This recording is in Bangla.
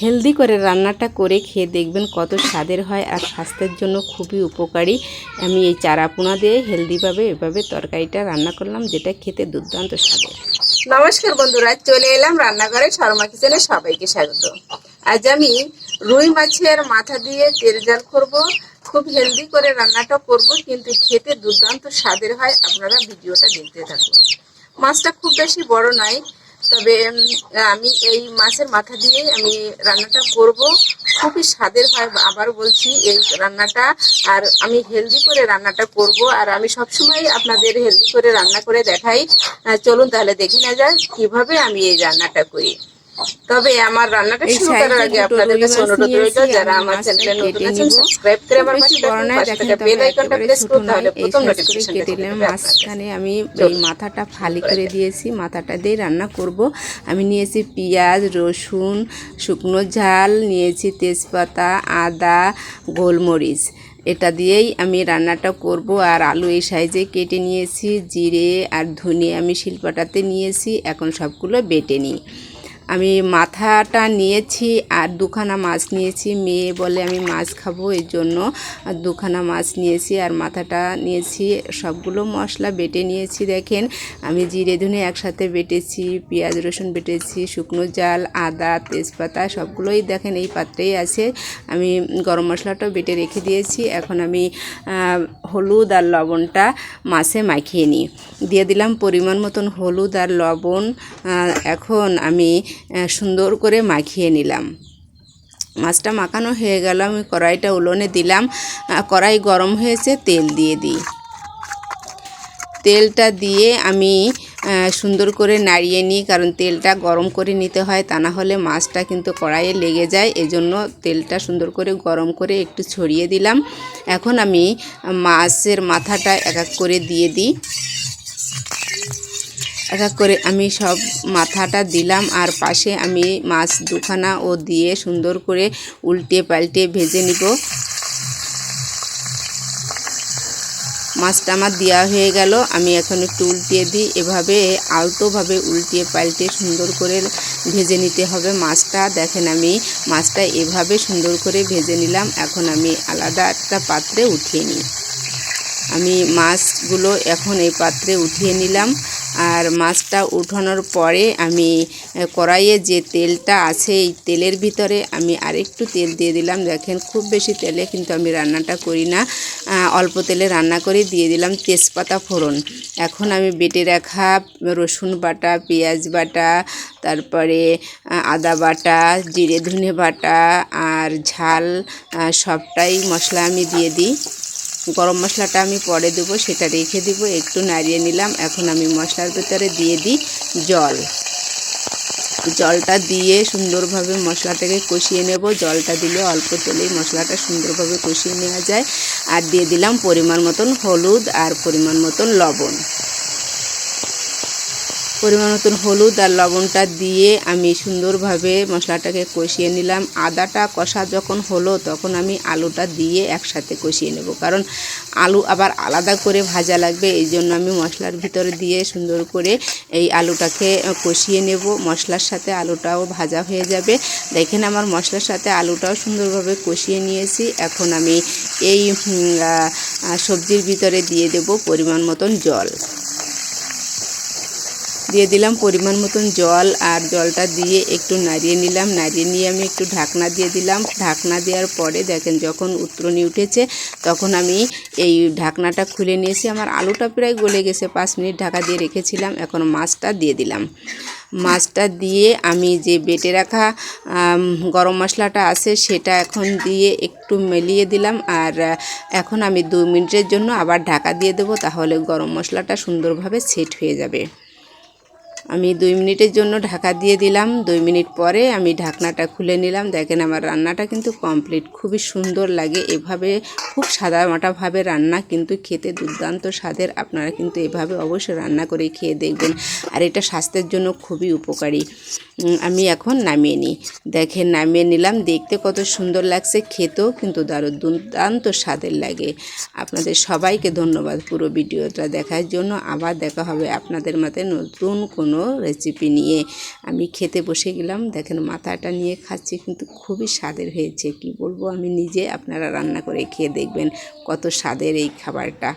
হেলদি করে রান্নাটা করে খেয়ে দেখবেন কত স্বাদের হয় আর স্বাস্থ্যের জন্য খুবই উপকারী। আমি এই চারাপোনা দিয়ে হেলদিভাবে এভাবে তরকারিটা রান্না করলাম, যেটা খেতে দুর্দান্ত স্বাদের। নমস্কার বন্ধুরা, চলে এলাম রান্নাঘরে শর্মা কিচেনে সবাইকে স্বাগত। আজ আমি রুই মাছের মাথা দিয়ে তেল জাল করব খুব হেলদি করে রান্নাটা করব, কিন্তু খেতে দুর্দান্ত স্বাদের হয়। আপনারা ভিডিওটা দেখতে থাকুন। মাছটা খুব বেশি বড় নয়, তবে আমি এই মাছের মাথা দিয়ে আমি রান্নাটা করব। খুবই স্বাদের হয় আবার বলছি, এই রান্নাটা। আর আমি হেলদি করে রান্নাটা করব, আর আমি সবসময় আপনাদের হেলদি করে রান্না করে দেখাই। চলুন তাহলে দেখে না যাক কীভাবে আমি এই রান্নাটা করি। তবে আমার রান্নাটা শুরু করার আগে আপনাদের কাছে অনুরোধ রইল যারা আমার চ্যানেলে নতুন আছেন সাবস্ক্রাইব করে আমার পাশে থাকুন পাশে থাকা বেল আইকনটা প্রেস করুন তাহলে প্রথম নোটিফিকেশনটা কেটে কাছে। মাঝখানে আমি এই মাথাটা ফালি করে দিয়েছি মাথাটা দিয়ে রান্না করব। আমি নিয়েছি পেঁয়াজ রসুন শুকনো ঝাল নিয়েছি তেজপাতা আদা গোলমরিচ। এটা দিয়েই আমি রান্নাটা করব। আর আলু এই সাইজে কেটে নিয়েছি জিরে আর ধনে আমি শিল্পাটাতে নিয়েছি এখন সবগুলো বেটে নিই। আমি মাথাটা নিয়েছি আর দুখানা মাছ নিয়েছি। মেয়ে বলে আমি মাছ খাব, এই জন্য দুখানা মাছ নিয়েছি আর মাথাটা নিয়েছি। সবগুলো মশলা বেটে নিয়েছি, দেখেন। আমি জিরে ধুনে একসাথে বেটেছি, পেঁয়াজ রসুন বেটেছি, শুকনো জাল, আদা, তেজপাতা, সবগুলোই দেখেন এই পাত্রেই আছে। আমি গরম মশলাটাও বেটে রেখে দিয়েছি। এখন আমি হলুদ আর লবণটা মাছে মাখিয়ে নিই। দিয়ে দিলাম পরিমাণ মতন হলুদ আর লবণ। এখন আমি সুন্দর করে মাখিয়ে নিলাম। মাছটা মাখানো হয়ে গেল, আমি কড়াইটা উলোনে দিলাম। কড়াই গরম হয়েছে, তেল দিয়ে দিই। তেলটা দিয়ে আমি সুন্দর করে নাড়িয়ে নিই, কারণ তেলটা গরম করে নিতে হয়, তা না হলে মাছটা কিন্তু কড়াইয়ে লেগে যায়। এজন্য তেলটা সুন্দর করে গরম করে একটু ছড়িয়ে দিলাম। এখন আমি মাছের মাথাটা এক এক করে দিয়ে দিই। এক এক করে আমি সব মাথাটা দিলাম আর পাশে আমি মাছ দুখানা ও দিয়ে সুন্দর করে উল্টে পাল্টে ভেজে নিব। মাছটা আমার দেওয়া হয়ে গেল, আমি এখন একটু উল্টিয়ে দিই। এভাবে, আলতোভাবে উল্টিয়ে পাল্টে সুন্দর করে ভেজে নিতে হবে মাছটা। দেখেন আমি মাছটা এভাবে সুন্দর করে ভেজে নিলাম। এখন আমি আলাদা একটা পাত্রে উঠিয়ে নিই। আমি মাছগুলো এখন এই পাত্রে উঠিয়ে নিলাম। আর মাছটা উঠানোর পরে আমি কড়াইয়ে যে তেলটা আছে এই তেলের ভিতরে আমি আরেকটু তেল দিয়ে দিলাম। দেখেন খুব বেশি তেলে কিন্তু আমি রান্নাটা করি না। অল্প তেলে রান্না করে দিয়ে দিলাম তেজপাতা ফোড়ন। এখন আমি বেটে রাখা রসুন বাটা, পেঁয়াজ বাটা, তারপরে আদা বাটা, জিরে ধনে বাটা আর ঝাল সবটাই মশলা আমি দিয়ে দিই। গরম মশলাটা আমি পরে দেবো, সেটা রেখে দেব, একটু নাড়িয়ে নিলাম। এখন আমি মশলার ভেতরে দিয়ে দিই জল। জলটা দিয়ে সুন্দরভাবে মশলাটাকে কষিয়ে নেব। জলটা দিলে অল্প তেলেই মশলাটা সুন্দরভাবে কষিয়ে নেওয়া যায়। আর দিয়ে দিলাম পরিমাণ মতন হলুদ আর পরিমাণ মতন লবণ। পরিমাণ মতন হলুদ আর লবণটা দিয়ে আমি সুন্দরভাবে মশলাটাকে কষিয়ে নিলাম। আদাটা কষা যখন হলো তখন আমি আলুটা দিয়ে একসাথে কষিয়ে নেব। কারণ আলু আবার আলাদা করে ভাজা লাগবে, এই জন্য আমি মশলার ভিতরে দিয়ে সুন্দর করে এই আলুটাকে কষিয়ে নেব। মশলার সাথে আলুটাও ভাজা হয়ে যাবে। দেখেন আমার মশলার সাথে আলুটাও সুন্দরভাবে কষিয়ে নিয়েছি। এখন আমি এই সবজির ভিতরে দিয়ে দেব পরিমাণ মতন জল। দিয়ে দিলাম পরিমাণ মতন জল আর জলটা দিয়ে একটু নাড়িয়ে নিলাম। নাড়িয়ে নিয়ে আমি একটু ঢাকনা দিয়ে দিলাম। ঢাকনা দেওয়ার পরে দেখেন যখন উত্তরণী উঠেছে, তখন আমি এই ঢাকনাটা খুলে নিয়েছি। আমার আলুটা প্রায় গলে গেছে, পাঁচ মিনিট ঢাকা দিয়ে রেখেছিলাম। এখন মাছটা দিয়ে দিলাম। মাছটা দিয়ে আমি যে বেটে রাখা গরম মশলাটা আছে, সেটা এখন দিয়ে একটু মেলিয়ে দিলাম। আর এখন আমি দু মিনিটের জন্য আবার ঢাকা দিয়ে দেবো, তাহলে গরম মশলাটা সুন্দরভাবে সেট হয়ে যাবে। আমি দুই মিনিটের জন্য ঢাকা দিয়ে দিলাম। দুই মিনিট পরে আমি ঢাকনাটা খুলে নিলাম। দেখেন আমার রান্নাটা কিন্তু কমপ্লিট খুবই সুন্দর লাগে। এভাবে খুব সাদামাটাভাবে রান্না কিন্তু খেতে দুর্দান্ত স্বাদের। আপনারা কিন্তু এভাবে অবশ্যই রান্না করে খেয়ে দেখবেন। আর এটা স্বাস্থ্যের জন্য খুবই উপকারী। আমি এখন নামিয়ে নিই। দেখেন নামিয়ে নিলাম। দেখতে কত সুন্দর লাগছে। খেতেও কিন্তু দারুণ, দুর্দান্ত স্বাদের লাগে। আপনাদের সবাইকে ধন্যবাদ পুরো ভিডিওটা দেখার জন্য। আবার দেখা হবে আপনাদের মতে নতুন কোনো কোনো রেসিপি নিয়ে আমি খেতে বসে গেলাম। দেখেন মাথাটা নিয়ে খাচ্ছি, কিন্তু খুবই স্বাদের হয়েছে। কি বলব? আমি নিজে আপনারা রান্না করে খেয়ে দেখবেন কত স্বাদের এই খাবারটা।